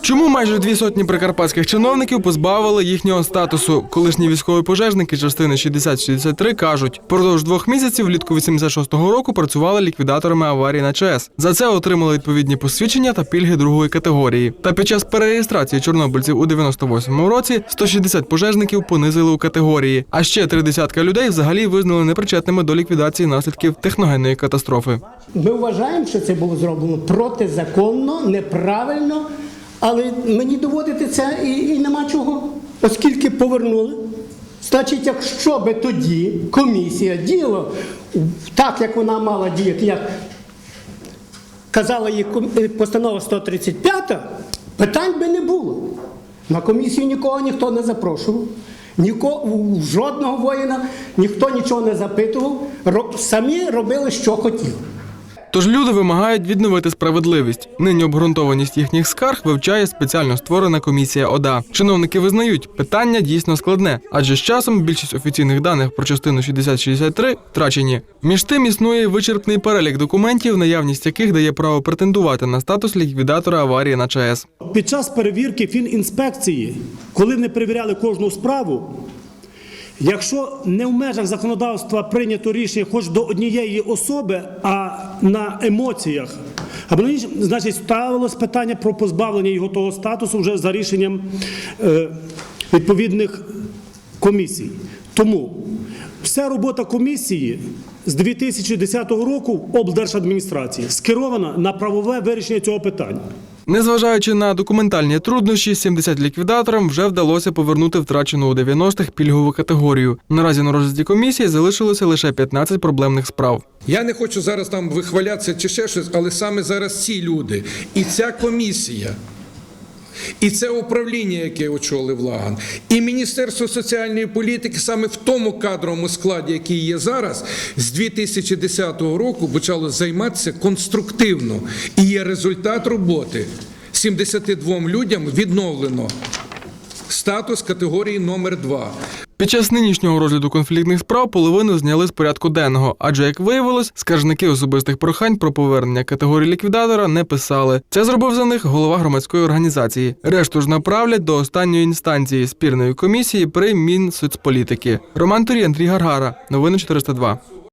Чому майже дві сотні прикарпатських чиновників позбавили їхнього статусу? Колишні військові пожежники частини 60-63 кажуть, продовж двох місяців влітку 86-го року працювали ліквідаторами аварії на ЧАЕС. За це отримали відповідні посвідчення та пільги другої категорії. Та під час перереєстрації чорнобильців у 98-му році 160 пожежників понизили у категорії, а ще три десятка людей взагалі визнали непричетними до ліквідації наслідків техногенної катастрофи. Ми вважаємо, що це було зроблено протизаконно, неправильно, але мені доводити це і, і нема чого, оскільки повернули. Значить, якщо би тоді комісія діяла так, як вона мала діяти, як казала її е, постанова 135, питань би не було. На комісію нікого ніхто не запрошував, нікого, жодного воїна, ніхто нічого не запитував, самі робили, що хотіли. Тож люди вимагають відновити справедливість. Нині обґрунтованість їхніх скарг вивчає спеціально створена комісія ОДА. Чиновники визнають, питання дійсно складне, адже з часом більшість офіційних даних про частину 6063 втрачені. Між тим існує вичерпний перелік документів, наявність яких дає право претендувати на статус ліквідатора аварії на ЧАЕС. Під час перевірки фінінспекції, коли вони перевіряли кожну справу, якщо не в межах законодавства прийнято рішення хоч до однієї особи, а на емоціях, або на значить ставилось питання про позбавлення його того статусу вже за рішенням е, відповідних комісій. Тому вся робота комісії з 2010 року облдержадміністрації скерована на правове вирішення цього питання. Незважаючи на документальні труднощі, 70 ліквідаторам вже вдалося повернути втрачену у 90-х пільгову категорію. Наразі на розгляді комісії залишилося лише 15 проблемних справ. Я не хочу зараз там вихвалятися чи ще щось, але саме зараз ці люди і ця комісія. І це управління, яке очолив Лаган, і Міністерство соціальної політики саме в тому кадровому складі, який є зараз, з 2010 року почало займатися конструктивно. І є результат роботи. 72 людям відновлено статус категорії номер 2 Під час нинішнього розгляду конфліктних справ половину зняли з порядку денного, адже, як виявилось, скаржники особистих прохань про повернення категорії ліквідатора не писали. Це зробив за них голова громадської організації. Решту ж направлять до останньої інстанції спірної комісії при Мінсоцполітики. Роман Турій, Андрій Гаргара. Новини 402.